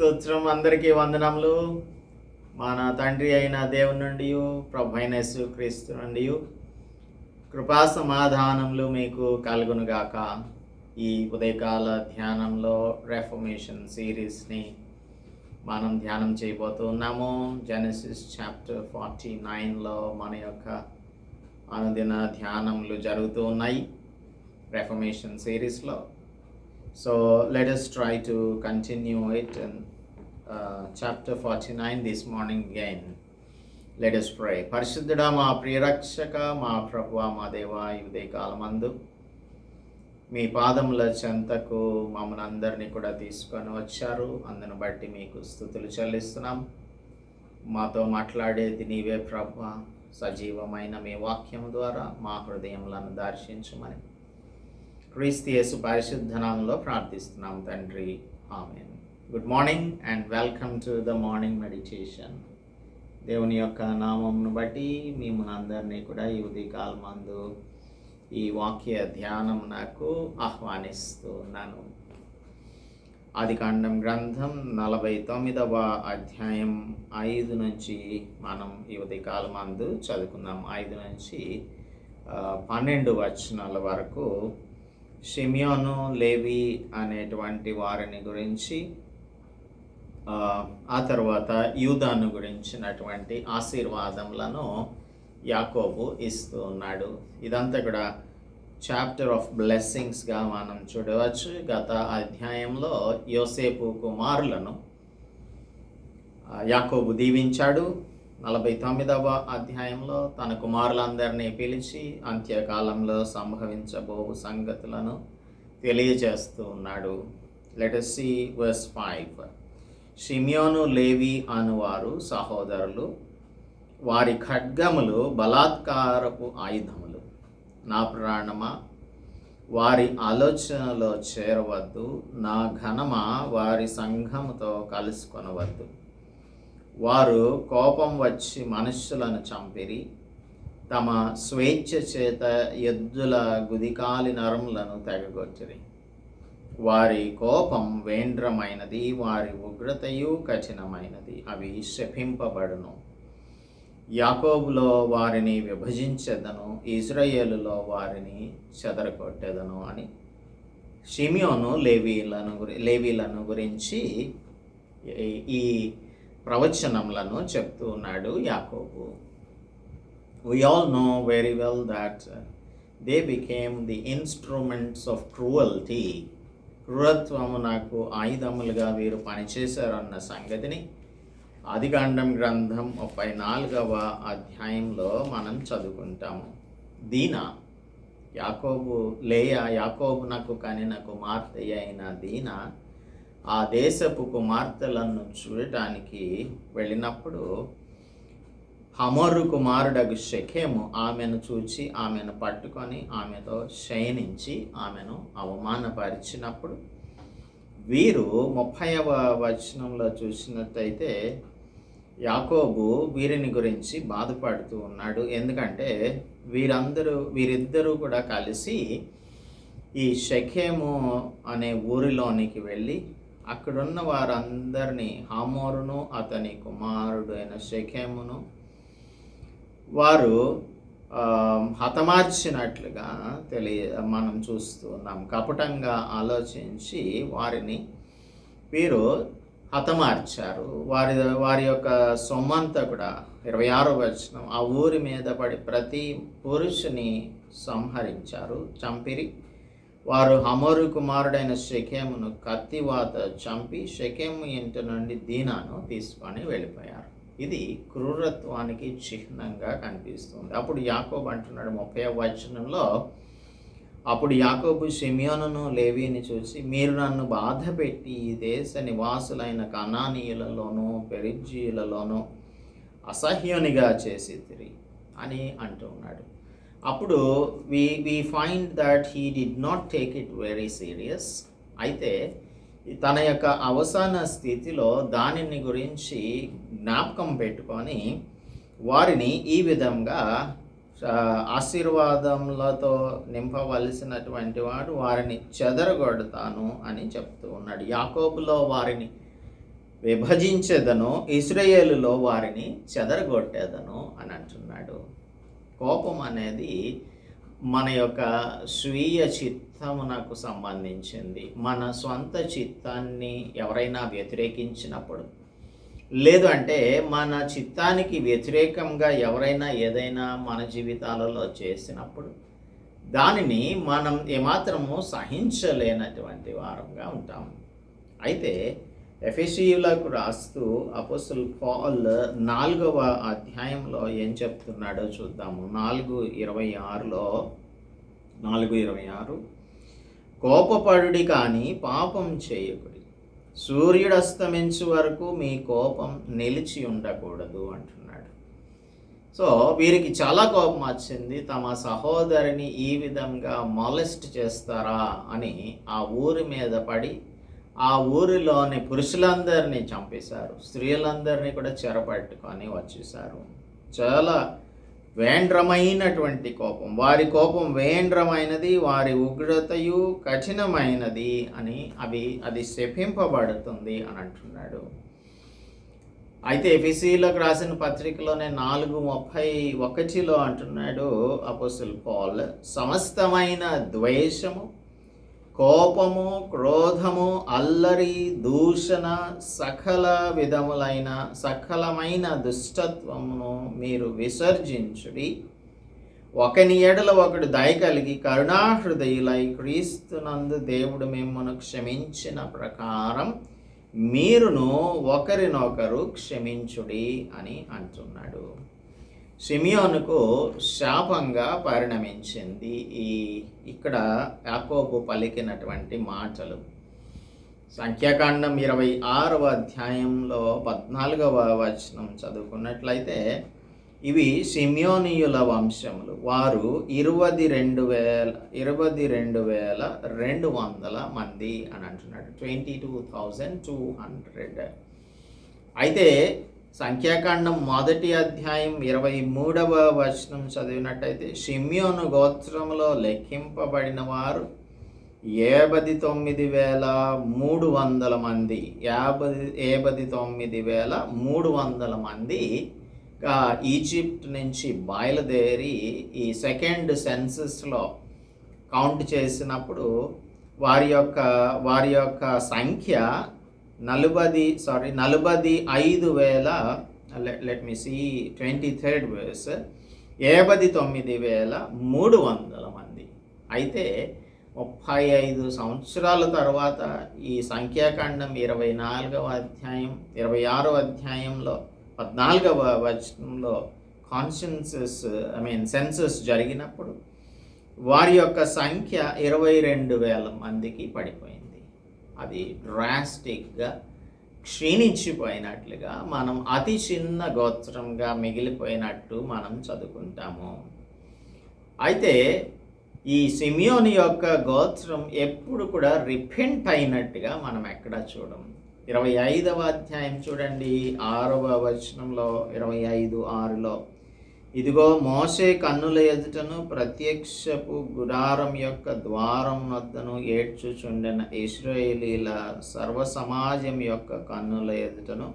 స్తోత్రం అందరికీ వందనములు. మన తండ్రి అయిన దేవుని నుండి ప్రభు అయిన క్రీస్తు నుండి కృపా సమాధానములు మీకు కలుగునుగాక. ఈ ఉదయకాల ధ్యానంలో రెఫర్మేషన్ సిరీస్ని మనం ధ్యానం చేయబోతున్నాము జెనసిస్ చాప్టర్ ఫార్టీ నైన్లో మన యొక్క అనుదిన ధ్యానములు జరుగుతూ ఉన్నాయి రెఫర్మేషన్ సిరీస్లో So let us try to continue it in Uh, chapter 49 this morning again. Let us pray. పరిశుద్ధుడా మా ప్రియరక్షక మా ప్రభు మా దేవ ఇదే కాలమందు మీ పాదముల చెంతకు మమ్మల్ని అందరినీ కూడా తీసుకొని వచ్చారు. అందును బట్టి మీకు స్థుతులు చెల్లిస్తున్నాం. మాతో మాట్లాడేది నీవే ప్రభు సజీవమైన మీ వాక్యం ద్వారా మా హృదయములను దర్శించమని క్రీస్తు యేసు పరిశుద్ధ నామంలో ప్రార్థిస్తున్నాం తండ్రి. ఆమెను. Good morning and welcome to the morning meditation దేవుని యొక్క నామంను బట్టి మేము అందరినీ కూడా ఈ ఉదయకాల మందు ఈ వాక్య ధ్యానం నాకు ఆహ్వానిస్తూ ఉన్నాను. ఆదికాండం గ్రంథం నలభై తొమ్మిదవ అధ్యాయం ఐదు నుంచి మనం ఈ ఉదయకాల మందు చదువుకుందాం. ఐదు నుంచి పన్నెండు వచనాల వరకు షిమియోను లేవి అనేటువంటి వారిని గురించి ఆ, తర్వాత యూదాను గురించినటువంటి ఆశీర్వాదములను యాకోబు ఇస్తూ ఉన్నాడు. ఇదంతా కూడా చాప్టర్ ఆఫ్ బ్లెస్సింగ్స్గా మనం చూడవచ్చు. గత అధ్యాయంలో యోసేపు కుమారులను యాకోబు దీవించాడు. నలభై తొమ్మిదవ అధ్యాయంలో తన కుమారులందరినీ పిలిచి అంత్యకాలంలో సంభవించబో సంగతులను తెలియజేస్తూ ఉన్నాడు. Let us see verse five షిమియోను లేవి అనువారు సహోదరులు. వారి ఖడ్గములు బలాత్కారపు ఆయుధములు. నా ప్రాణమా వారి ఆలోచనలో చేరవద్దు. నా ఘనమా వారి సంఘముతో కలుసుకొనవద్దు. వారు కోపం వచ్చి మనుష్యులను చంపిరి. తమ స్వేచ్ఛ చేత ఎద్దుల గుదికాలి నరములను తెగగొచ్చిరి వారి కోపం వేంద్రమైనది వారి ఉగ్రతయు కఠినమైనది అవి శపింపబడును. యాకోబులో వారిని విభజించెదను ఇజ్రాయేలులో వారిని చెదరగొట్టెదను అని. షిమియోను లేవీలను గురి లేవీలను గురించి ఈ- ప్రవచనములను చెప్తూ ఉన్నాడు యాకోబు. We all know very well that they they became the instruments of cruelty. క్రూరత్వము నాకు ఆయుధములుగా వీరు పనిచేశారన్న సంగతిని ఆదికాండం గ్రంథం ముప్పై నాలుగవ అధ్యాయంలో మనం చదువుకుంటాము. దీన యాకోబు లేయ యాకోబునకు కనిన కుమార్తె అయిన దీన ఆ దేశపు కుమార్తెలను చూడటానికి వెళ్ళినప్పుడు హమరు కుమారుడగు శఖేము ఆమెను చూచి ఆమెను పట్టుకొని ఆమెతో శయనించి ఆమెను అవమానపరిచినప్పుడు వీరు ముప్పైవ వచనంలో చూసినట్టయితే యాకోబు వీరిని గురించి బాధపడుతూ ఉన్నాడు. ఎందుకంటే వీరందరూ వీరిద్దరూ కూడా కలిసి ఈ షెఖేము అనే ఊరిలోనికి వెళ్ళి అక్కడున్న వారందరినీ హామోరును అతని కుమారుడైన అయిన వారు హతమార్చినట్లుగా తెలియ మనం చూస్తూ ఉన్నాం. కపటంగా ఆలోచించి వారిని వీరు హతమార్చారు. వారి వారి యొక్క సొమ్మంతా కూడా ఇరవై ఆరో వచనం ఆ ఊరి మీద పడి ప్రతి పురుషుని సంహరించారు. చంపిరి. వారు హమోరు కుమారుడైన శకేమును కత్తివాత చంపి శకేము ఇంటి నుండి దీనాను తీసుకొని వెళ్ళిపోయారు. ఇది క్రూరత్వానికి చిహ్నంగా కనిపిస్తుంది. అప్పుడు యాకోబు అంటున్నాడు ముప్పై వచనంలో అప్పుడు యాకోబు షిమియోనును లేవీని చూసి మీరు నన్ను బాధ పెట్టి ఈ దేశ నివాసులైన కనానీయులలోనూ పెరిజీలలోనూ అసహ్యునిగా చేసి అని అంటూ ఉన్నాడు. అప్పుడు we we find that he did not take it very serious అయితే తన యొక్క అవసాన స్థితిలో దానిని గురించి జ్ఞాపకం పెట్టుకొని వారిని ఈ విధంగా ఆశీర్వాదములతో నింపవలసినటువంటి వాడు వారిని చెదరగొడతాను అని చెప్తూ ఉన్నాడు. యాకోబులో వారిని విభజించేదను ఇస్రాయేలులో వారిని చెదరగొట్టేదను అని అంటున్నాడు. కోపం అనేది మన యొక్క స్వీయ చిత్తమునకు సంబంధించింది. మన సొంత చిత్తాన్ని ఎవరైనా వ్యతిరేకించినప్పుడు లేదు అంటే మన చిత్తానికి వ్యతిరేకంగా ఎవరైనా ఏదైనా మన జీవితాలలో చేసినప్పుడు దానిని మనం ఏమాత్రము సహించలేనటువంటి వారంగా ఉంటాం. అయితే ఎఫెసియులకు రాస్తూ అపోస్తుల్ పాల్ నాలుగవ అధ్యాయంలో ఏం చెప్తున్నాడో చూద్దాము. నాలుగు ఇరవై ఆరులో నాలుగు ఇరవై ఆరు. కోపపడుడి కానీ పాపం చేయకుడి. సూర్యుడు అస్తమించు వరకు మీ కోపం నిలిచి ఉండకూడదు అంటున్నాడు. సో వీరికి చాలా కోపం వచ్చింది. తమ సహోదరిని ఈ విధంగా మొలెస్ట్ చేస్తారా అని ఆ ఊరి మీద పడి ఆ ఊరిలోని పురుషులందరినీ చంపేశారు. స్త్రీలందరినీ కూడా చెరపట్టుకొని వచ్చేసారు చాలా వేండ్రమైనటువంటి కోపం. వారి కోపం వేండ్రమైనది వారి ఉగ్రతయు కఠినమైనది అని అవి అది శపింపబడుతుంది అని అంటున్నాడు. అయితే ఎఫీసీలకు రాసిన పత్రికలోనే నాలుగు ముప్పై ఒకటిలో అంటున్నాడు అపోసిల్ పాల్ సమస్తమైన ద్వేషము కోపము క్రోధము అల్లరి దూషణ సకల విధములైన సకలమైన దుష్టత్వమును మీరు విసర్జించుడి. ఒకని ఎడల ఒకడు దయ కలిగి కరుణాహృదయులై క్రీస్తునందు దేవుడు మిమ్మను క్షమించిన ప్రకారం మీరును ఒకరినొకరు క్షమించుడి అని అంటున్నాడు. సిమియోనుకు శాపంగా పరిణమించింది ఈ ఇక్కడ యాకోబు పలికినటువంటి మాటలు. సంఖ్యాకాండం ఇరవై ఆరవ అధ్యాయంలో పద్నాలుగవ వచనం చదువుకున్నట్లయితే ఇవి సిమియోనియుల వంశములు. వారు ఇరవది రెండు వేల ఇరవది రెండు వేల రెండు వందల మంది అని అంటున్నాడు. Twenty two thousand two hundred. అయితే సంఖ్యాకాండం మొదటి అధ్యాయం ఇరవై మూడవ వచనం చదివినట్టయితే షిమ్యోను గోత్రంలో లెక్కింపబడిన వారు ఏబది తొమ్మిది వేల మూడు వందల మంది. యాభై ఏబది తొమ్మిది వేల మూడు వందల మంది ఈజిప్ట్ నుంచి బయలుదేరి ఈ సెకండ్ సెన్సస్లో కౌంట్ చేసినప్పుడు వారి యొక్క వారి యొక్క సంఖ్య నలుబది సారీ నలుబది ఐదు వేల let me see twenty third verse ఏబది తొమ్మిది వేల మూడు వందల మంది. అయితే ముప్పై ఐదు సంవత్సరాల తర్వాత ఈ సంఖ్యాకాండం ఇరవై నాలుగవ అధ్యాయం ఇరవై ఆరవ అధ్యాయంలో పద్నాలుగవ వచనంలో కాన్షియన్సెస్ ఐ మీన్ సెన్సస్ జరిగినప్పుడు వారి యొక్క సంఖ్య ఇరవై రెండు వేల మందికి పడిపోయింది. అది డ్రాస్టిక్గా క్షీణించిపోయినట్లుగా మనం అతి చిన్న గోత్రంగా మిగిలిపోయినట్టు మనం చదువుకుంటాము. అయితే ఈ సిమియోని యొక్క గోత్రం ఎప్పుడు కూడా రిపెంట్ అయినట్టుగా మనం ఎక్కడ చూడం. ఇరవై ఐదవ అధ్యాయం చూడండి ఆరవ వచనంలో ఇరవై ఐదు ఆరులో. ఇదిగో మోసే కన్నుల ఎదుటను ప్రత్యక్షపు గుడారం యొక్క ద్వారం వద్దను ఏడ్చుచుండిన. ఇస్రాయేలీల సర్వ సమాజం యొక్క కన్నుల ఎదుటను.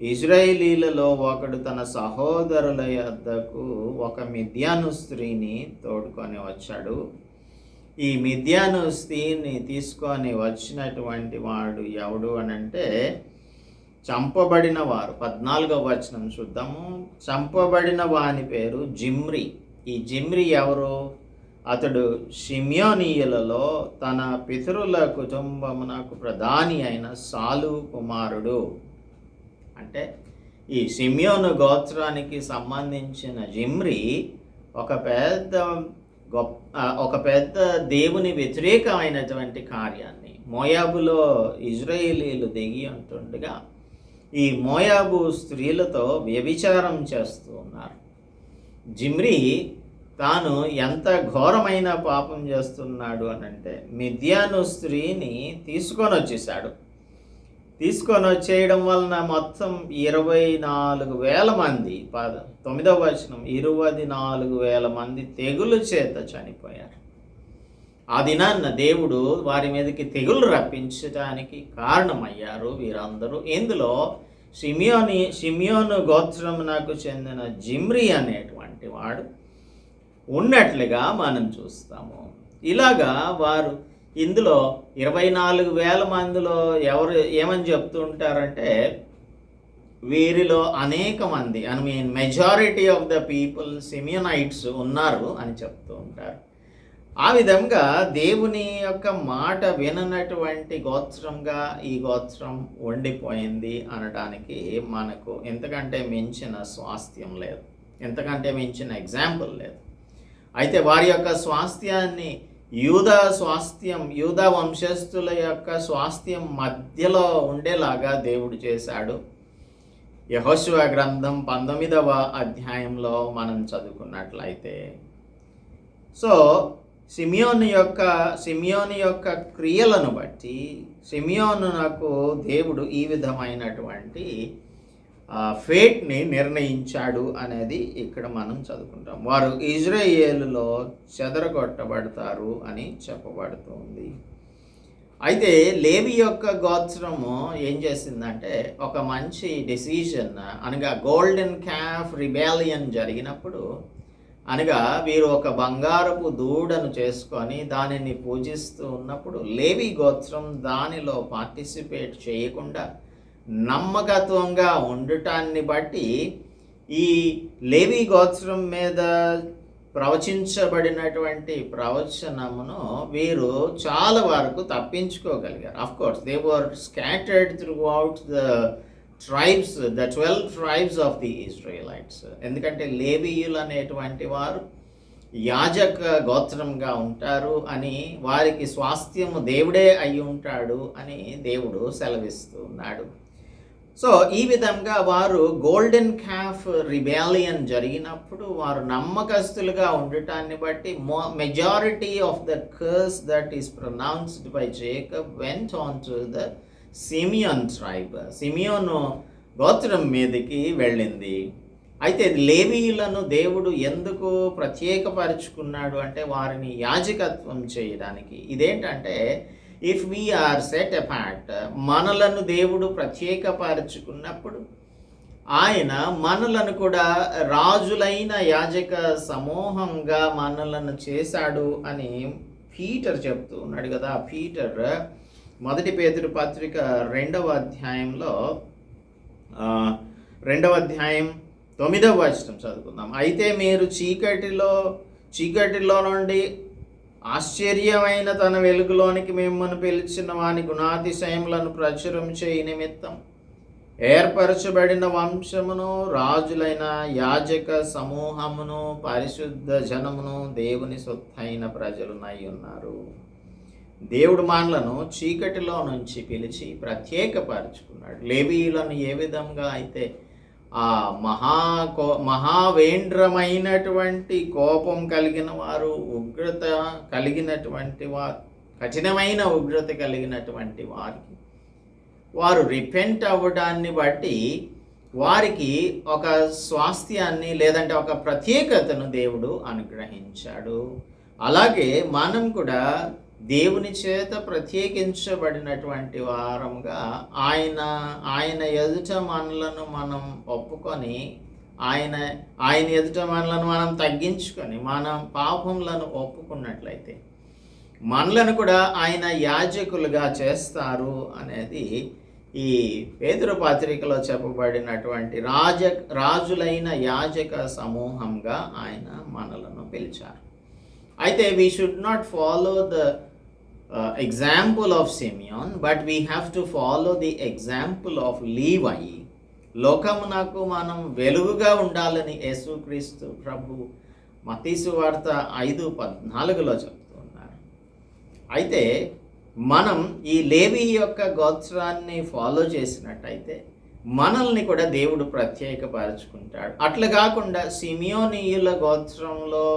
ఇజ్రాయేలీలలో ఒకడు తన సహోదరుల యొద్దకు ఒక మిథ్యాను స్త్రీని తోడుకొని వచ్చాడు. ఈ మిథ్యాను స్త్రీని తీసుకొని వచ్చినటువంటి వాడు ఎవడు అనంటే అంటే చంపబడిన వారు పద్నాలుగవ వచనం చూద్దాము. చంపబడిన వాని పేరు జిమ్రి. ఈ జిమ్రి ఎవరు? అతడు షిమ్యోనీయులలో తన పితరుల కుటుంబమునకు ప్రధాని అయిన సాలు కుమారుడు. అంటే ఈ సిమియోను గోత్రానికి సంబంధించిన జిమ్రి ఒక పెద్ద గొప్ప ఒక పెద్ద దేవుని వ్యతిరేకమైనటువంటి కార్యాన్ని మోయాబులో ఇజ్రాయేలీలు దిగి ఉంటుండగా ఈ మోయాబు స్త్రీలతో వ్యభిచారం చేస్తూ ఉన్నారు. జిమ్రి తాను ఎంత ఘోరమైన పాపం చేస్తున్నాడు అని అంటే మిథ్యాను స్త్రీని తీసుకొని వచ్చేసాడు తీసుకొని వచ్చేయడం వలన మొత్తం ఇరవై నాలుగు వేల మంది పద తొమ్మిదవ వచనం ఇరవై నాలుగు వేల మంది తెగులు చేత చనిపోయారు. ఆ దినాన్న దేవుడు వారి మీదకి తెగులు రప్పించడానికి కారణమయ్యారు వీరందరూ. ఇందులో షిమియోని షిమియోను గోత్రమునకు చెందిన జిమ్రి అనేటువంటి వాడు ఉన్నట్లుగా మనం చూస్తాము. ఇలాగా వారు ఇందులో ఇరవై నాలుగు వేల మందిలో ఎవరు ఏమని చెప్తూ ఉంటారంటే వీరిలో అనేక మంది I mean majority of the people Simeonites ఉన్నారు అని చెప్తూ ఉంటారు. ఆ విధంగా దేవుని యొక్క మాట విననటువంటి గోత్రంగా ఈ గోత్రం ఉండిపోయింది అనడానికి మనకు ఎంతకంటే మించిన స్వాస్థ్యం లేదు. ఎంతకంటే మించిన ఎగ్జాంపుల్ లేదు. అయితే వారి యొక్క స్వాస్థ్యాన్ని యూదా స్వాస్థ్యం యూదా వంశస్థుల యొక్క స్వాస్థ్యం మధ్యలో ఉండేలాగా దేవుడు చేశాడు. యహోశివ గ్రంథం పంతొమ్మిదవ అధ్యాయంలో మనం చదువుకున్నట్లయితే సో సిమియోని యొక్క సిమియోని యొక్క క్రియలను బట్టి సిమియోనునకు దేవుడు ఈ విధమైనటువంటి ఫేట్ని నిర్ణయించాడు అనేది ఇక్కడ మనం చదువుకుంటాం. వారు ఇజ్రాయేలులో చెదరగొట్టబడతారు అని చెప్పబడుతుంది. అయితే లేవి యొక్క గోత్రము ఏం చేసిందంటే ఒక మంచి డెసిషన్ అనగా గోల్డెన్ క్యాఫ్ రిబేలియన్ జరిగినప్పుడు అనగా వీరు ఒక బంగారపు దూడను చేసుకొని దానిని పూజిస్తూ ఉన్నప్పుడు లేవి గోత్రం దానిలో పార్టిసిపేట్ చేయకుండా నమ్మకత్వంగా ఉండటాన్ని బట్టి ఈ లేవి గోత్రం మీద ప్రవచించబడినటువంటి ప్రవచనమును వీరు చాలా వరకు తప్పించుకోగలిగారు. Of course they were scattered throughout the tribes the twelve tribes of the Israelites ఎందుకంటే లేబీయులు అనేటువంటి వారు యాజక గోత్రంగా ఉంటారు అని వారికి స్వాస్థ్యము దేవుడే అయి ఉంటాడు అని దేవుడు సెలవిస్తున్నాడు సో ఈ విధంగా వారు గోల్డెన్ క్యాఫ్ రిబేలియన్ జరిగినప్పుడు వారు నమ్మకస్తులుగా ఉండటాన్ని బట్టి majority of the curse that is pronounced by Jacob went on to the Simeon tribe. Simeon గోత్రం మీదకి వెళ్ళింది. అయితే లేవీయులను దేవుడు ఎందుకు ప్రత్యేకపరుచుకున్నాడు అంటే వారిని యాజకత్వం చేయడానికి. ఇదేంటంటే ఇఫ్ వీఆర్ సెట్ అపార్ట్ మనలను దేవుడు ప్రత్యేకపరచుకున్నప్పుడు ఆయన మనలను కూడా రాజులైన యాజక సమూహంగా మనలను చేశాడు అని పీటర్ చెప్తూ ఉన్నాడు కదా. పీటర్ మొదటి పేదరు పత్రిక రెండవ అధ్యాయంలో రెండవ అధ్యాయం తొమ్మిదవ వచనం చదువుకుందాం. అయితే మీరు చీకటిలో చీకటిలో నుండి ఆశ్చర్యమైన తన వెలుగులోనికి మిమ్మల్ని పిలిచిన వాని గుణాతిశయములను ప్రచురం చేయి నిమిత్తం ఏర్పరచబడిన వంశమును రాజులైన యాజక సమూహమును పరిశుద్ధ జనమును దేవుని సొత్తైన ప్రజలునై ఉన్నారు. దేవుడు మానలను చీకటిలో నుంచి పిలిచి ప్రత్యేకపరచుకున్నాడు. లేవీయులను ఏ విధంగా అయితే ఆ మహా కో మహావేంద్రమైనటువంటి కోపం కలిగిన వారు ఉగ్రత కలిగినటువంటి వారు కఠినమైన ఉగ్రత కలిగినటువంటి వారికి వారు రిపెంట్ అవ్వడాన్ని బట్టి వారికి ఒక స్వాస్థ్యాన్ని లేదంటే ఒక ప్రత్యేకతను దేవుడు అనుగ్రహించాడు. అలాగే మనం కూడా దేవుని చేత ప్రత్యేకించబడినటువంటి వారంగా ఆయన ఆయన ఎదుట మనలను మనం ఒప్పుకొని ఆయన ఆయన ఎదుట మనలను మనం తగ్గించుకొని మనం పాపములను ఒప్పుకున్నట్లయితే మనలను కూడా ఆయన యాజకులుగా చేస్తారు అనేది ఈ పేదరు పత్రికలో చెప్పబడినటువంటి రాజ రాజులైన యాజక సమూహంగా ఆయన మనలను పిలిచారు. అయితే we should not follow the Uh, example of Simeon, but we have to follow the example of Levi. లోకమునకు మనం వెలుగుగా ఉండాలని యేసుక్రీస్తు ప్రభు మతీసు వార్త ఐదు పద్నాలుగులో చెప్తున్నారు అయితే మనం ఈ లేవి యొక్క గోత్రాన్ని ఫాలో చేసినట్టయితే మనల్ని కూడా దేవుడు ప్రత్యేకపరచుకుంటాడు అట్లా కాకుండా సిమియోనీయుల గోత్రంలో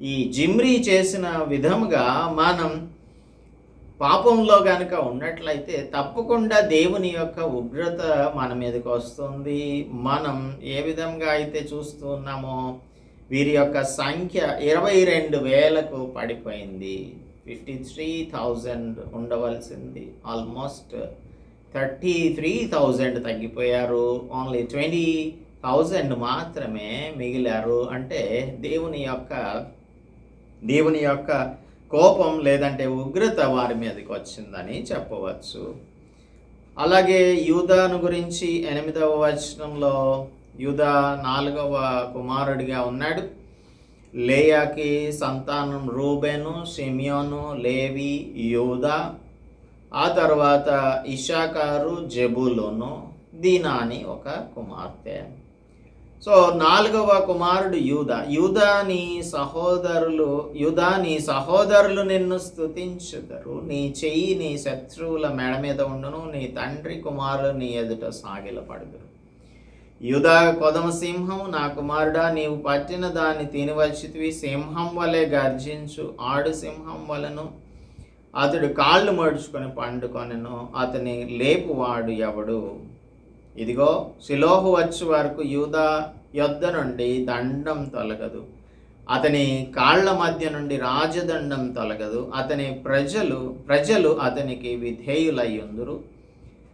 ఈ జిమ్రీ చేసిన విధముగా మనం పాపంలో కనుక ఉన్నట్లయితే తప్పకుండా దేవుని యొక్క ఉగ్రత మన మీదకి వస్తుంది. మనం ఏ విధంగా అయితే చూస్తున్నామో వీరి యొక్క సంఖ్య ఇరవై రెండు వేలకు పడిపోయింది. ఫిఫ్టీ త్రీ థౌజండ్ ఉండవలసింది. ఆల్మోస్ట్ థర్టీ త్రీ థౌజండ్ తగ్గిపోయారు. ఓన్లీ ట్వంటీ థౌజండ్ మాత్రమే మిగిలారు. అంటే దేవుని యొక్క దేవుని యొక్క కోపం లేదంటే ఉగ్రత వారి మీదకి వచ్చిందని చెప్పవచ్చు. అలాగే యూదాను గురించి ఎనిమిదవ వచనంలో యూదా నాలుగవ కుమారుడిగా ఉన్నాడు. లేయాకి సంతానం రూబెను సిమియోను లేవి యూదా ఆ తర్వాత ఇషాకారు జబులోను దీనా అని ఒక కుమార్తె. సో నాలుగవ కుమారుడు యూద. యూదా నీ సహోదరులు యూదా నీ సహోదరులు నిన్ను స్థుతించుదరు నీ చెయ్యి నీ శత్రువుల మెడ మీద ఉండును. నీ తండ్రి కుమారులు నీ ఎదుట సాగిల పడుదురు యూదా కొదమ సింహం నా కుమారుడా నీవు పట్టిన దాన్ని తినవచ్చితివి సింహం వలె గర్జించు. ఆడు సింహం వలను అతడు కాళ్ళు మడుచుకొని పండుకొనెను. అతని లేపువాడు ఎవడు? ఇదిగో శిలోహు వచ్చే వరకు యూదా యొద్ద నుండి దండం తొలగదు. అతని కాళ్ళ మధ్య నుండి రాజదండం తొలగదు. అతని ప్రజలు ప్రజలు అతనికి విధేయులయ్యుందురు.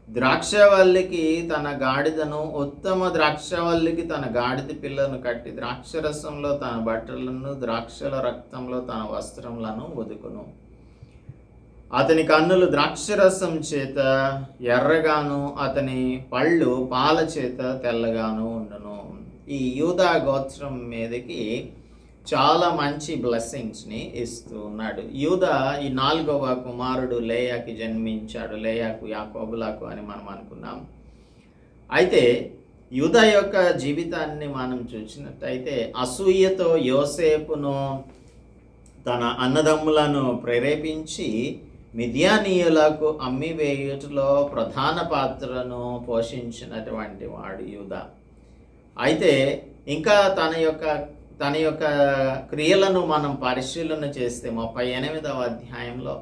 ద్రాక్షవల్లికి తన గాడిదను ఉత్తమ ద్రాక్షవల్లికి తన గాడిద పిల్లను కట్టి ద్రాక్షరసంలో తన బట్టలను ద్రాక్షల రక్తంలో తన వస్త్రములను ఒదుకును అతని కన్నులు ద్రాక్షరసం చేత ఎర్రగాను అతని పళ్ళు పాల చేత తెల్లగాను ఉండను. ఈ యూదా గోత్రం మీదకి చాలా మంచి బ్లెస్సింగ్స్ని ఇస్తూ ఉన్నాడు యూదా ఈ నాలుగవ కుమారుడు లేయాకి జన్మించాడు లేయాకు యాకోబులాకు అని మనం అనుకున్నాం. అయితే యూదా యొక్క జీవితాన్ని మనం చూసినట్టయితే అసూయతో యోసేపును తన అన్నదమ్ములను ప్రేరేపించి మిథ్యానీయులకు అమ్మివేయుటలో ప్రధాన పాత్రను పోషించినటువంటి వాడు యూద. అయితే ఇంకా తన యొక్క తన యొక్క క్రియలను మనం పరిశీలన చేస్తే ముప్పై ఎనిమిదవ అధ్యాయంలో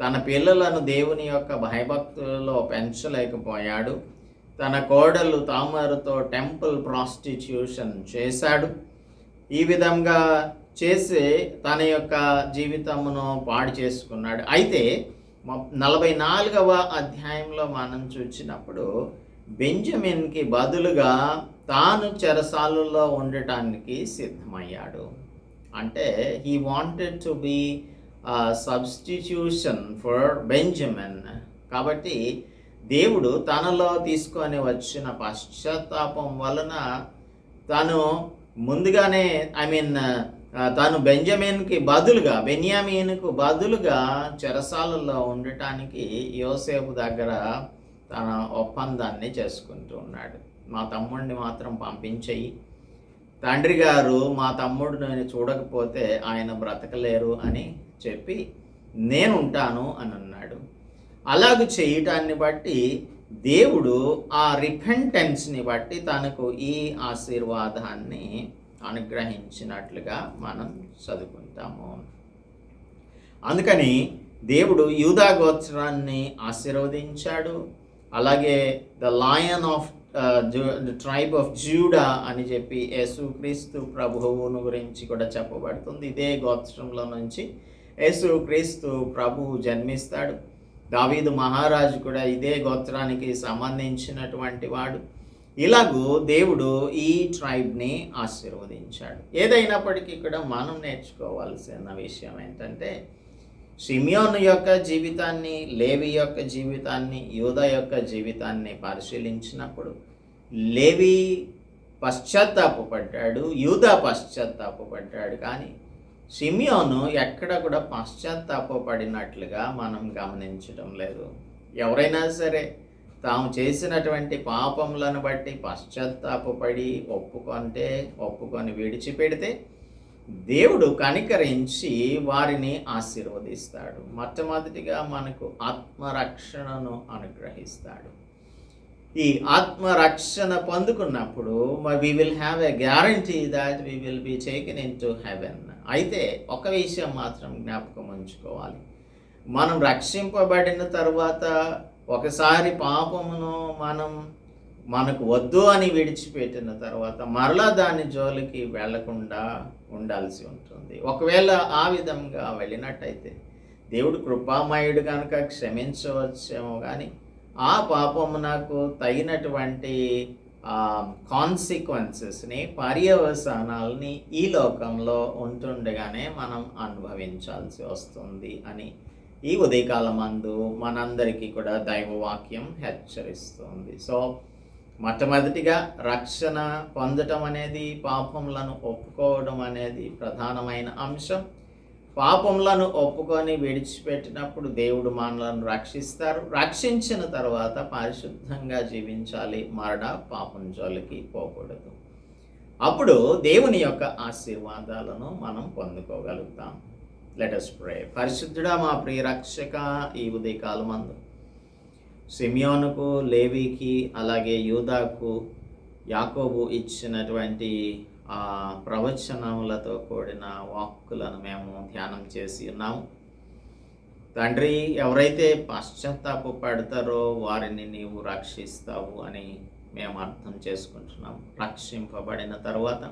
తన పిల్లలను దేవుని యొక్క భయభక్తులలో పెంచలేకపోయాడు. తన కోడలు తామరుతో టెంపుల్ ప్రాస్టిట్యూషన్ చేశాడు. ఈ విధంగా చేసి తన యొక్క జీవితమును పాడు చేసుకున్నాడు. అయితే నలభై నాలుగవ అధ్యాయంలో మనం చూసినప్పుడు బెంజమిన్కి బదులుగా తాను చెరసాలలో ఉండటానికి సిద్ధమయ్యాడు. అంటే he wanted to be substitution for Benjamin కాబట్టి దేవుడు తనలో తీసుకొని వచ్చిన పశ్చాత్తాపం వలన తను ముందుగానే ఐ మీన్ తాను బెంజమిన్కి బదులుగా బెన్యామీన్కు బదులుగా చెరసాలలో ఉండటానికి యోసేపు దగ్గర తన ఒప్పందాన్ని చేసుకుంటూ ఉన్నాడు. మా తమ్ముడిని మాత్రం పంపించేయి. తండ్రి గారు మా తమ్ముడు చూడకపోతే ఆయన బ్రతకలేరు అని చెప్పి నేను ఉంటాను అని అన్నాడు. అలాగ చేయటాన్ని బట్టి దేవుడు ఆ రిపెంటెన్స్ని బట్టి తనకు ఈ ఆశీర్వాదాన్ని అనుగ్రహించినట్లుగా మనం చదువుకుంటాము. అందుకని దేవుడు యూదా గోత్రాన్ని ఆశీర్వదించాడు. అలాగే the lion of tribe of Judah అని చెప్పి యేసుక్రీస్తు ప్రభువును గురించి కూడా చెప్పబడుతుంది. ఇదే గోత్రంలో నుంచి యేసుక్రీస్తు ప్రభువు జన్మిస్తాడు. దావీదు మహారాజు కూడా ఇదే గోత్రానికి సంబంధించినటువంటి వాడు. ఇలాగూ దేవుడు ఈ ట్రైబ్ని ఆశీర్వదించాడు. ఏదైనప్పటికీ కూడా మనం నేర్చుకోవాల్సిన విషయం ఏంటంటే సిమియోను యొక్క జీవితాన్ని లేవి యొక్క జీవితాన్ని యూద యొక్క జీవితాన్ని పరిశీలించినప్పుడు లేవి పశ్చాత్తాపడ్డాడు యూద పశ్చాత్తాపడ్డాడు కానీ సిమియోను ఎక్కడ కూడా పశ్చాత్తాపడినట్లుగా మనం గమనించడం లేదు. ఎవరైనా సరే తాము చేసినటువంటి పాపములను బట్టి పశ్చాత్తాపడి ఒప్పుకుంటే ఒప్పుకొని విడిచిపెడితే దేవుడు కనికరించి వారిని ఆశీర్వదిస్తాడు. మొట్టమొదటిగా మనకు ఆత్మరక్షణను అనుగ్రహిస్తాడు. ఈ ఆత్మరక్షణ పొందుకున్నప్పుడు we will have a guarantee that we will be taken into heaven అయితే ఒక విషయం మాత్రం జ్ఞాపకం ఉంచుకోవాలి. మనం రక్షింపబడిన తర్వాత ఒకసారి పాపమును మనం మనకు వద్దు అని విడిచిపెట్టిన తర్వాత మరలా దాని జోలికి వెళ్ళకుండా ఉండాల్సి ఉంటుంది. ఒకవేళ ఆ విధంగా వెళ్ళినట్టయితే దేవుడు కృపామయుడు కనుక క్షమించవచ్చేమో కానీ ఆ పాపము నాకు తగినటువంటి కాన్సిక్వెన్సెస్ని పర్యవసానాలని ఈ లోకంలో ఉంటుండగానే మనం అనుభవించాల్సి వస్తుంది అని ఈ ఉదయకాలమందు మనందరికీ కూడా దైవవాక్యం హెచ్చరిస్తుంది. సో మొట్టమొదటిగా రక్షణ పొందటం అనేది పాపములను ఒప్పుకోవడం అనేది ప్రధానమైన అంశం. పాపములను ఒప్పుకొని విడిచిపెట్టినప్పుడు దేవుడు మనలను రక్షిస్తారు. రక్షించిన తర్వాత పరిశుద్ధంగా జీవించాలి. మరణ పాపం జోలికి పోకూడదు. అప్పుడు దేవుని యొక్క ఆశీర్వాదాలను మనం పొందుకోగలుగుతాం. లెటస్ ప్రే పరిశుద్ధుడా మా ప్రియ రక్షక ఈ ఉదయకాలమందు సిమియోనుకు లేవీకి అలాగే యూదాకు యాకోబు ఇచ్చినటువంటి ఆ ప్రవచనములతో కూడిన వాక్కులను మేము ధ్యానం చేసి ఉన్నాము. తండ్రి ఎవరైతే పశ్చాత్తాప పడతారో వారిని నీవు రక్షిస్తావు అని మేము అర్థం చేసుకుంటున్నాం రక్షింపబడిన తర్వాత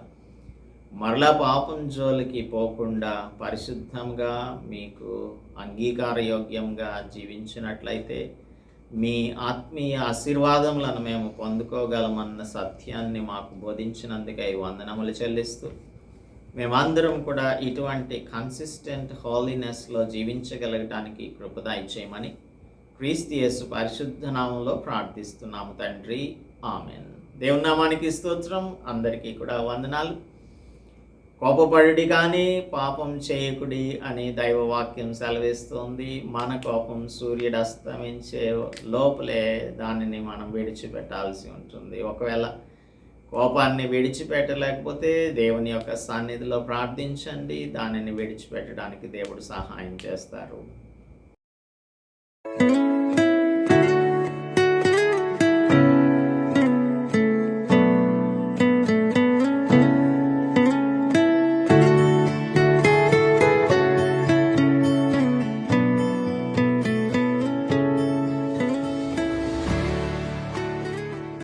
మరలా పాపం జోలికి పోకుండా పరిశుద్ధంగా మీకు అంగీకారయోగ్యంగా జీవించినట్లయితే మీ ఆత్మీయ ఆశీర్వాదములను మేము పొందుకోగలమన్న సత్యాన్ని మాకు బోధించినందుకై వందనములు చెల్లిస్తూ మేమందరం కూడా ఇటువంటి కన్సిస్టెంట్ హాలీనెస్లో జీవించగలగటానికి కృపదాయి చేయమని క్రీస్తు యేసు పరిశుద్ధ నామంలో ప్రార్థిస్తున్నాము తండ్రి. ఆమెన్. దేవునామానికి స్తోత్రం. అందరికీ కూడా వందనాలు. కోపపడుడి కానీ పాపం చేయకుడి అని దైవవాక్యం సెలవిస్తుంది. మన కోపం సూర్యుడు అస్తమించే లోపలే దానిని మనం విడిచిపెట్టాల్సి ఉంటుంది. ఒకవేళ కోపాన్ని విడిచిపెట్టలేకపోతే దేవుని యొక్క సన్నిధిలో ప్రార్థించండి. దానిని విడిచిపెట్టడానికి దేవుడు సహాయం చేస్తారు.